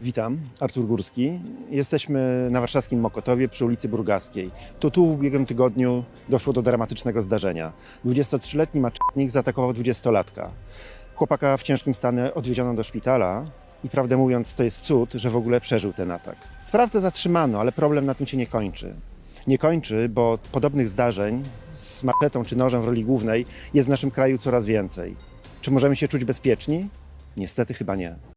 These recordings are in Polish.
Witam, Artur Górski. Jesteśmy na warszawskim Mokotowie przy ulicy Burgaskiej. To tu w ubiegłym tygodniu doszło do dramatycznego zdarzenia. 23-letni maczetnik zaatakował 20-latka. Chłopaka w ciężkim stanie odwieziono do szpitala i prawdę mówiąc to jest cud, że w ogóle przeżył ten atak. Sprawcę zatrzymano, ale problem na tym się nie kończy. Nie kończy, bo podobnych zdarzeń z maczetą czy nożem w roli głównej jest w naszym kraju coraz więcej. Czy możemy się czuć bezpieczni? Niestety chyba nie.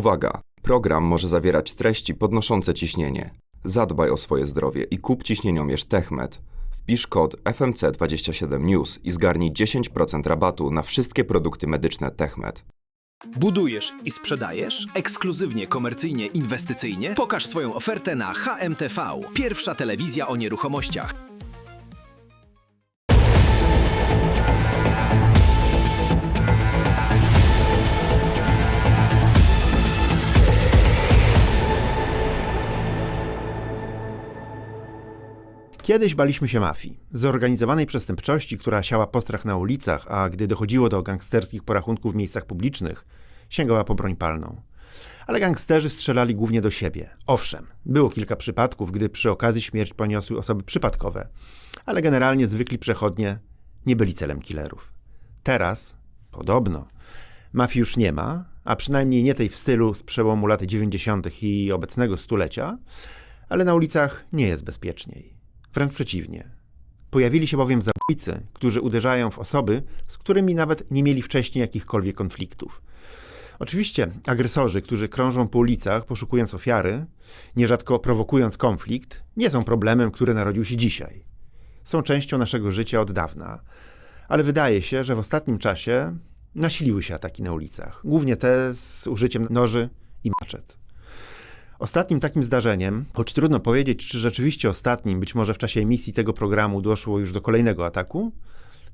Uwaga! Program może zawierać treści podnoszące ciśnienie. Zadbaj o swoje zdrowie i kup ciśnieniomierz TechMed. Wpisz kod FMC27 News i zgarnij 10% rabatu na wszystkie produkty medyczne TechMed. Budujesz i sprzedajesz? Ekskluzywnie, komercyjnie, inwestycyjnie? Pokaż swoją ofertę na HMTV. Pierwsza telewizja o nieruchomościach. Kiedyś baliśmy się mafii, zorganizowanej przestępczości, która siała postrach na ulicach, a gdy dochodziło do gangsterskich porachunków w miejscach publicznych, sięgała po broń palną. Ale gangsterzy strzelali głównie do siebie. Owszem, było kilka przypadków, gdy przy okazji śmierć poniosły osoby przypadkowe, ale generalnie zwykli przechodnie nie byli celem killerów. Teraz, podobno, mafii już nie ma, a przynajmniej nie tej w stylu z przełomu lat 90. i obecnego stulecia, ale na ulicach nie jest bezpieczniej. Wręcz przeciwnie. Pojawili się bowiem zabójcy, którzy uderzają w osoby, z którymi nawet nie mieli wcześniej jakichkolwiek konfliktów. Oczywiście agresorzy, którzy krążą po ulicach poszukując ofiary, nierzadko prowokując konflikt, nie są problemem, który narodził się dzisiaj. Są częścią naszego życia od dawna, ale wydaje się, że w ostatnim czasie nasiliły się ataki na ulicach, głównie te z użyciem noży i maczet. Ostatnim takim zdarzeniem, choć trudno powiedzieć, czy rzeczywiście ostatnim, być może w czasie emisji tego programu doszło już do kolejnego ataku,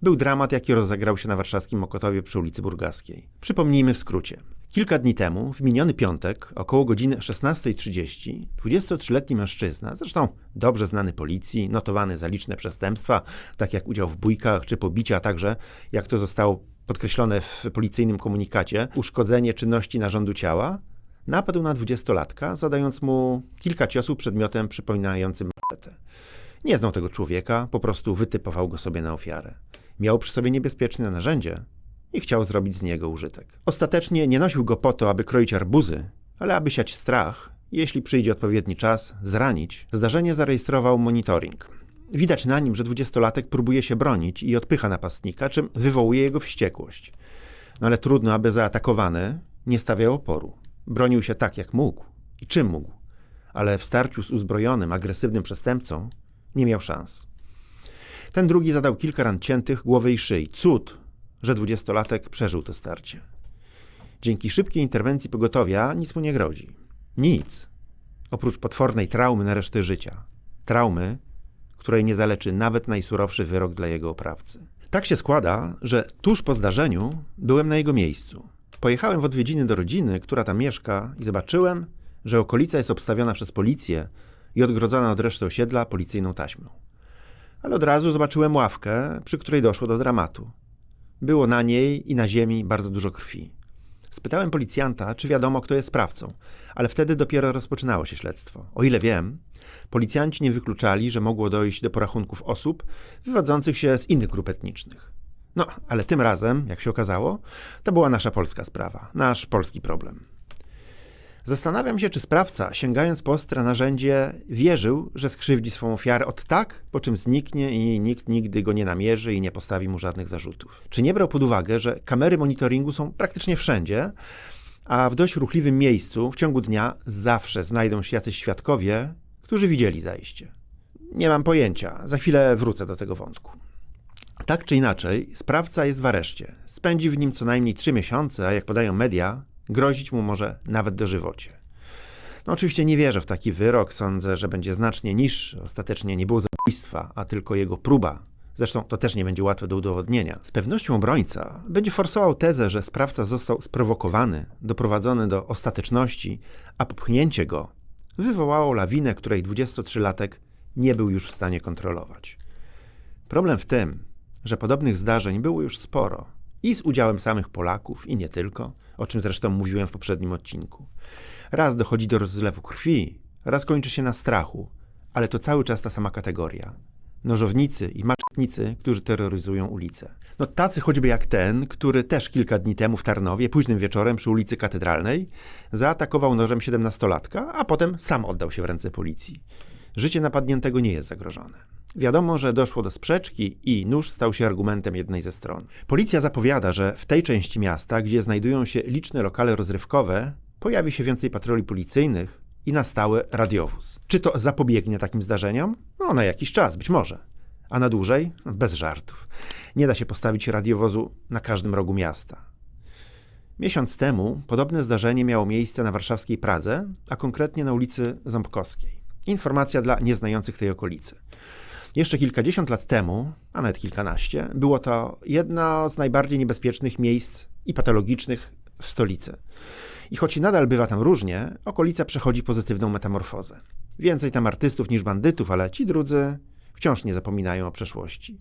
był dramat, jaki rozegrał się na warszawskim Mokotowie przy ulicy Burgaskiej. Przypomnijmy w skrócie. Kilka dni temu, w miniony piątek, około godziny 16.30, 23-letni mężczyzna, zresztą dobrze znany policji, notowany za liczne przestępstwa, tak jak udział w bójkach czy pobicia, a także, jak to zostało podkreślone w policyjnym komunikacie, uszkodzenie czynności narządu ciała, napadł na dwudziestolatka, zadając mu kilka ciosów przedmiotem przypominającym maczetę. Nie znał tego człowieka, po prostu wytypował go sobie na ofiarę. Miał przy sobie niebezpieczne narzędzie i chciał zrobić z niego użytek. Ostatecznie nie nosił go po to, aby kroić arbuzy, ale aby siać strach jeśli przyjdzie odpowiedni czas, zranić. Zdarzenie zarejestrował monitoring. Widać na nim, że dwudziestolatek próbuje się bronić i odpycha napastnika, czym wywołuje jego wściekłość. No ale trudno, aby zaatakowany nie stawiał oporu. Bronił się tak, jak mógł i czym mógł, ale w starciu z uzbrojonym, agresywnym przestępcą nie miał szans. Ten drugi zadał kilka ran ciętych głowy i szyi. Cud, że dwudziestolatek przeżył to starcie. Dzięki szybkiej interwencji pogotowia nic mu nie grozi. Nic. Oprócz potwornej traumy na resztę życia. Traumy, której nie zaleczy nawet najsurowszy wyrok dla jego oprawcy. Tak się składa, że tuż po zdarzeniu byłem na jego miejscu. Pojechałem w odwiedziny do rodziny, która tam mieszka, i zobaczyłem, że okolica jest obstawiona przez policję i odgrodzona od reszty osiedla policyjną taśmą. Ale od razu zobaczyłem ławkę, przy której doszło do dramatu. Było na niej i na ziemi bardzo dużo krwi. Spytałem policjanta, czy wiadomo, kto jest sprawcą, ale wtedy dopiero rozpoczynało się śledztwo. O ile wiem, policjanci nie wykluczali, że mogło dojść do porachunków osób wywodzących się z innych grup etnicznych. No, ale tym razem, jak się okazało, to była nasza polska sprawa, nasz polski problem. Zastanawiam się, czy sprawca, sięgając po ostre narzędzie, wierzył, że skrzywdzi swą ofiarę od tak, po czym zniknie i nikt nigdy go nie namierzy i nie postawi mu żadnych zarzutów. Czy nie brał pod uwagę, że kamery monitoringu są praktycznie wszędzie, a w dość ruchliwym miejscu w ciągu dnia zawsze znajdą się jacyś świadkowie, którzy widzieli zajście. Nie mam pojęcia, za chwilę wrócę do tego wątku. Tak czy inaczej, sprawca jest w areszcie. Spędzi w nim co najmniej trzy miesiące, a jak podają media, grozić mu może nawet dożywocie. No oczywiście nie wierzę w taki wyrok, sądzę, że będzie znacznie niższy. Ostatecznie nie było zabójstwa, a tylko jego próba. Zresztą to też nie będzie łatwe do udowodnienia. Z pewnością obrońca będzie forsował tezę, że sprawca został sprowokowany, doprowadzony do ostateczności, a popchnięcie go wywołało lawinę, której 23-latek nie był już w stanie kontrolować. Problem w tym, że podobnych zdarzeń było już sporo I z udziałem samych Polaków, i nie tylko, o czym zresztą mówiłem w poprzednim odcinku. Raz dochodzi do rozlewu krwi, raz kończy się na strachu, ale to cały czas ta sama kategoria. Nożownicy i maczetnicy, którzy terroryzują ulice. No tacy choćby jak ten, który też kilka dni temu w Tarnowie, późnym wieczorem przy ulicy Katedralnej, zaatakował nożem 17-latka, a potem sam oddał się w ręce policji. Życie napadniętego nie jest zagrożone. Wiadomo, że doszło do sprzeczki i nóż stał się argumentem jednej ze stron. Policja zapowiada, że w tej części miasta, gdzie znajdują się liczne lokale rozrywkowe, pojawi się więcej patroli policyjnych i na stałe radiowóz. Czy to zapobiegnie takim zdarzeniom? No, na jakiś czas, być może. A na dłużej? Bez żartów. Nie da się postawić radiowozu na każdym rogu miasta. Miesiąc temu podobne zdarzenie miało miejsce na warszawskiej Pradze, a konkretnie na ulicy Ząbkowskiej. Informacja dla nieznających tej okolicy. Jeszcze kilkadziesiąt lat temu, a nawet kilkanaście, było to jedno z najbardziej niebezpiecznych miejsc i patologicznych w stolicy. I choć nadal bywa tam różnie, okolica przechodzi pozytywną metamorfozę. Więcej tam artystów niż bandytów, ale ci drudzy wciąż nie zapominają o przeszłości.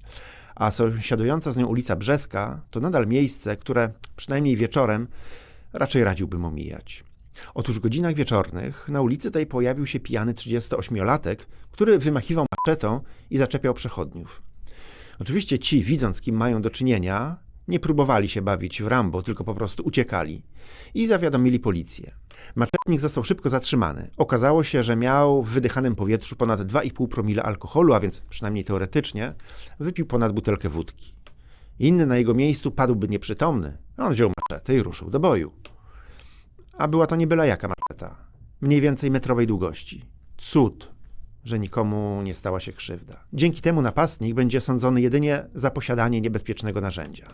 A sąsiadująca z nią ulica Brzeska to nadal miejsce, które przynajmniej wieczorem raczej radziłbym omijać. Otóż w godzinach wieczornych na ulicy tej pojawił się pijany 38-latek, który wymachiwał maczetą i zaczepiał przechodniów. Oczywiście ci, widząc kim mają do czynienia, nie próbowali się bawić w Rambo, tylko po prostu uciekali i zawiadomili policję. Maczetnik został szybko zatrzymany. Okazało się, że miał w wydychanym powietrzu ponad 2,5 promila alkoholu, a więc przynajmniej teoretycznie wypił ponad butelkę wódki. Inny na jego miejscu padłby nieprzytomny, a on wziął maczetę i ruszył do boju. A była to nie byle jaka maczeta, mniej więcej metrowej długości. Cud, że nikomu nie stała się krzywda. Dzięki temu napastnik będzie sądzony jedynie za posiadanie niebezpiecznego narzędzia.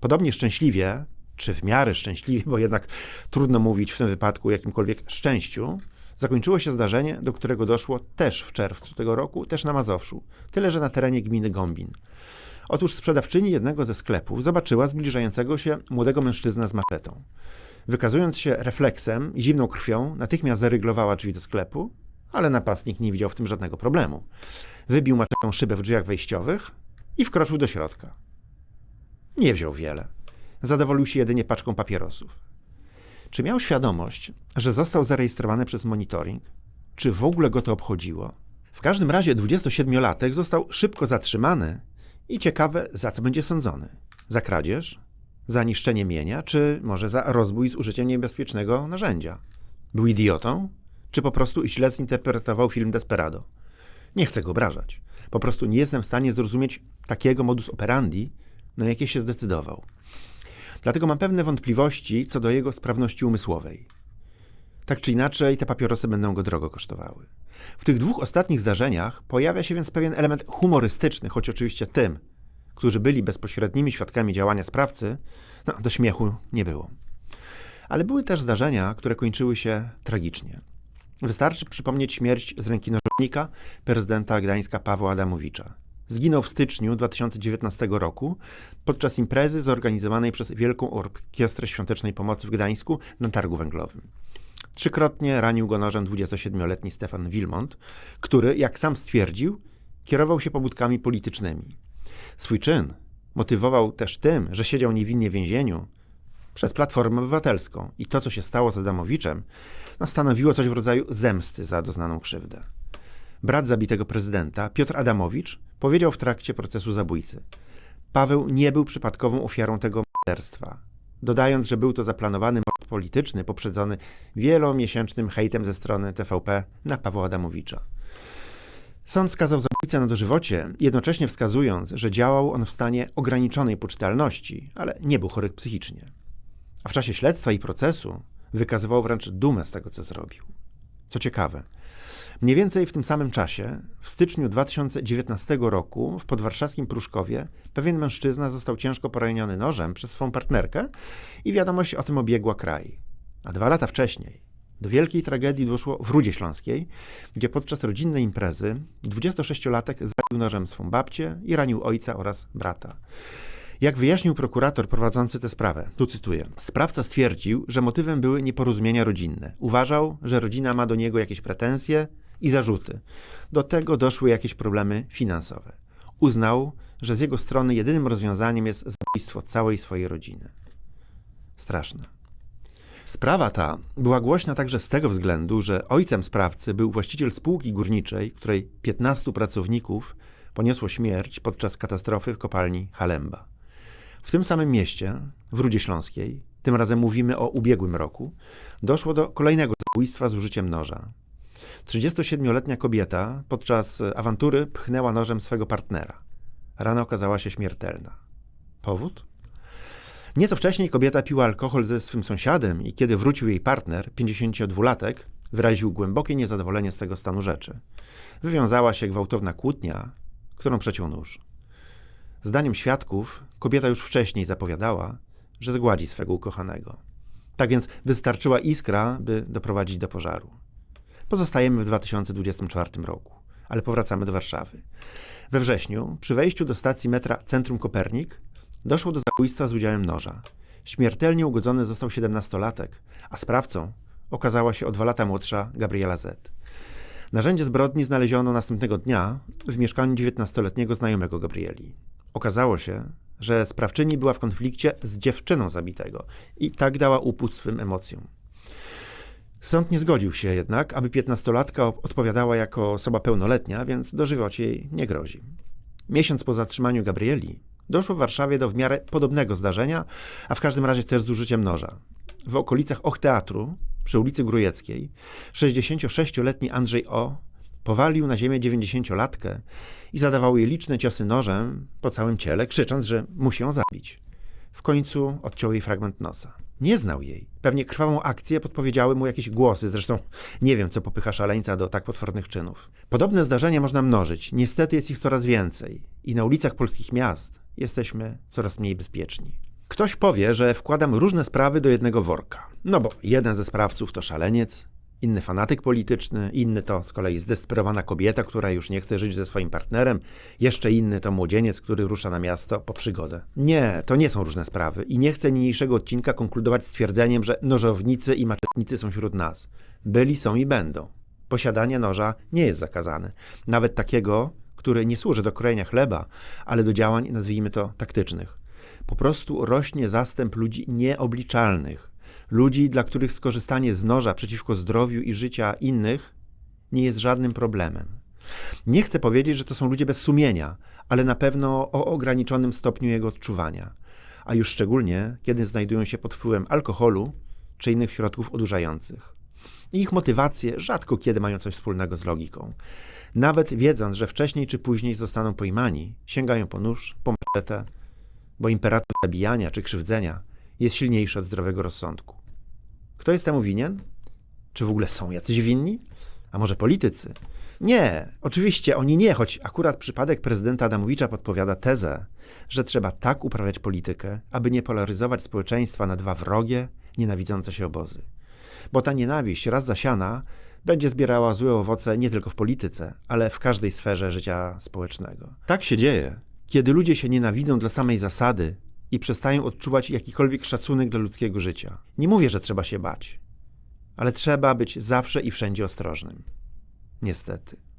Podobnie szczęśliwie, czy w miarę szczęśliwie, bo jednak trudno mówić w tym wypadku o jakimkolwiek szczęściu, zakończyło się zdarzenie, do którego doszło też w czerwcu tego roku, też na Mazowszu, tyle że na terenie gminy Gombin. Otóż sprzedawczyni jednego ze sklepów zobaczyła zbliżającego się młodego mężczyznę z maczetą. Wykazując się refleksem i zimną krwią, natychmiast zaryglowała drzwi do sklepu, ale napastnik nie widział w tym żadnego problemu. Wybił maczetą szybę w drzwiach wejściowych i wkroczył do środka. Nie wziął wiele. Zadowolił się jedynie paczką papierosów. Czy miał świadomość, że został zarejestrowany przez monitoring? Czy w ogóle go to obchodziło? W każdym razie 27-latek został szybko zatrzymany i ciekawe, za co będzie sądzony. Za kradzież? Za niszczenie mienia? Czy może za rozbój z użyciem niebezpiecznego narzędzia? Był idiotą? Czy po prostu źle zinterpretował film Desperado? Nie chcę go obrażać. Po prostu nie jestem w stanie zrozumieć takiego modus operandi, na jakie się zdecydował. Dlatego mam pewne wątpliwości co do jego sprawności umysłowej. Tak czy inaczej, te papierosy będą go drogo kosztowały. W tych dwóch ostatnich zdarzeniach pojawia się więc pewien element humorystyczny, choć oczywiście tym, którzy byli bezpośrednimi świadkami działania sprawcy, no, do śmiechu nie było. Ale były też zdarzenia, które kończyły się tragicznie. Wystarczy przypomnieć śmierć z ręki nożownika prezydenta Gdańska Pawła Adamowicza. Zginął w styczniu 2019 roku podczas imprezy zorganizowanej przez Wielką Orkiestrę Świątecznej Pomocy w Gdańsku na targu węglowym. Trzykrotnie ranił go nożem 27-letni Stefan Wilmont, który, jak sam stwierdził, kierował się pobudkami politycznymi. Swój czyn motywował też tym, że siedział niewinnie w więzieniu przez Platformę Obywatelską i to, co się stało z Adamowiczem, no, stanowiło coś w rodzaju zemsty za doznaną krzywdę. Brat zabitego prezydenta, Piotr Adamowicz, powiedział w trakcie procesu zabójcy: Paweł nie był przypadkową ofiarą tego morderstwa. Dodając, że był to zaplanowany mord polityczny poprzedzony wielomiesięcznym hejtem ze strony TVP na Pawła Adamowicza. Sąd skazał zabójcę na dożywocie, jednocześnie wskazując, że działał on w stanie ograniczonej poczytalności, ale nie był chory psychicznie. A w czasie śledztwa i procesu wykazywał wręcz dumę z tego, co zrobił. Co ciekawe, mniej więcej w tym samym czasie, w styczniu 2019 roku, w podwarszawskim Pruszkowie, pewien mężczyzna został ciężko poraniony nożem przez swą partnerkę i wiadomość o tym obiegła kraj. A dwa lata wcześniej, do wielkiej tragedii doszło w Rudzie Śląskiej, gdzie podczas rodzinnej imprezy 26-latek zabił nożem swą babcię i ranił ojca oraz brata. Jak wyjaśnił prokurator prowadzący tę sprawę, tu cytuję: Sprawca stwierdził, że motywem były nieporozumienia rodzinne. Uważał, że rodzina ma do niego jakieś pretensje i zarzuty. Do tego doszły jakieś problemy finansowe. Uznał, że z jego strony jedynym rozwiązaniem jest zabójstwo całej swojej rodziny. Straszne. Sprawa ta była głośna także z tego względu, że ojcem sprawcy był właściciel spółki górniczej, której 15 pracowników poniosło śmierć podczas katastrofy w kopalni Halemba. W tym samym mieście, w Rudzie Śląskiej, tym razem mówimy o ubiegłym roku, doszło do kolejnego zabójstwa z użyciem noża. 37-letnia kobieta podczas awantury pchnęła nożem swego partnera. Rana okazała się śmiertelna. Powód? Nieco wcześniej kobieta piła alkohol ze swym sąsiadem i kiedy wrócił jej partner, 52-latek, wyraził głębokie niezadowolenie z tego stanu rzeczy. Wywiązała się gwałtowna kłótnia, którą przeciął nóż. Zdaniem świadków, kobieta już wcześniej zapowiadała, że zgładzi swego ukochanego. Tak więc wystarczyła iskra, by doprowadzić do pożaru. Pozostajemy w 2024 roku, ale powracamy do Warszawy. We wrześniu, przy wejściu do stacji metra Centrum Kopernik, doszło do zabójstwa z udziałem noża. Śmiertelnie ugodzony został 17-latek, a sprawcą okazała się o dwa lata młodsza Gabriela Z. Narzędzie zbrodni znaleziono następnego dnia w mieszkaniu 19-letniego znajomego Gabrieli. Okazało się, że sprawczyni była w konflikcie z dziewczyną zabitego i tak dała upust swym emocjom. Sąd nie zgodził się jednak, aby 15-latka odpowiadała jako osoba pełnoletnia, więc dożywocie jej nie grozi. Miesiąc po zatrzymaniu Gabrieli doszło w Warszawie do w miarę podobnego zdarzenia, a w każdym razie też z użyciem noża. W okolicach Och Teatru, przy ulicy Grujeckiej, 66-letni Andrzej O. powalił na ziemię 90-latkę i zadawał jej liczne ciosy nożem po całym ciele, krzycząc, że musi ją zabić. W końcu odciął jej fragment nosa. Nie znał jej. Pewnie krwawą akcję podpowiedziały mu jakieś głosy, zresztą nie wiem, co popycha szaleńca do tak potwornych czynów. Podobne zdarzenia można mnożyć. Niestety jest ich coraz więcej. I na ulicach polskich miast jesteśmy coraz mniej bezpieczni. Ktoś powie, że wkładam różne sprawy do jednego worka. No bo jeden ze sprawców to szaleniec, inny fanatyk polityczny, inny to z kolei zdesperowana kobieta, która już nie chce żyć ze swoim partnerem, jeszcze inny to młodzieniec, który rusza na miasto po przygodę. Nie, to nie są różne sprawy i nie chcę niniejszego odcinka konkludować stwierdzeniem, że nożownicy i maczetnicy są wśród nas. Byli, są i będą. Posiadanie noża nie jest zakazane. Nawet takiego, który nie służy do krojenia chleba, ale do działań, nazwijmy to, taktycznych. Po prostu rośnie zastęp ludzi nieobliczalnych, ludzi, dla których skorzystanie z noża przeciwko zdrowiu i życia innych nie jest żadnym problemem. Nie chcę powiedzieć, że to są ludzie bez sumienia, ale na pewno o ograniczonym stopniu jego odczuwania, a już szczególnie, kiedy znajdują się pod wpływem alkoholu czy innych środków odurzających. Ich motywacje rzadko kiedy mają coś wspólnego z logiką. Nawet wiedząc, że wcześniej czy później zostaną pojmani, sięgają po nóż, po maczetę, bo imperatyw zabijania czy krzywdzenia jest silniejszy od zdrowego rozsądku. Kto jest temu winien? Czy w ogóle są jacyś winni? A może politycy? Nie, oczywiście oni nie, choć akurat przypadek prezydenta Adamowicza podpowiada tezę, że trzeba tak uprawiać politykę, aby nie polaryzować społeczeństwa na dwa wrogie, nienawidzące się obozy. Bo ta nienawiść raz zasiana będzie zbierała złe owoce nie tylko w polityce, ale w każdej sferze życia społecznego. Tak się dzieje, kiedy ludzie się nienawidzą dla samej zasady i przestają odczuwać jakikolwiek szacunek dla ludzkiego życia. Nie mówię, że trzeba się bać, ale trzeba być zawsze i wszędzie ostrożnym. Niestety.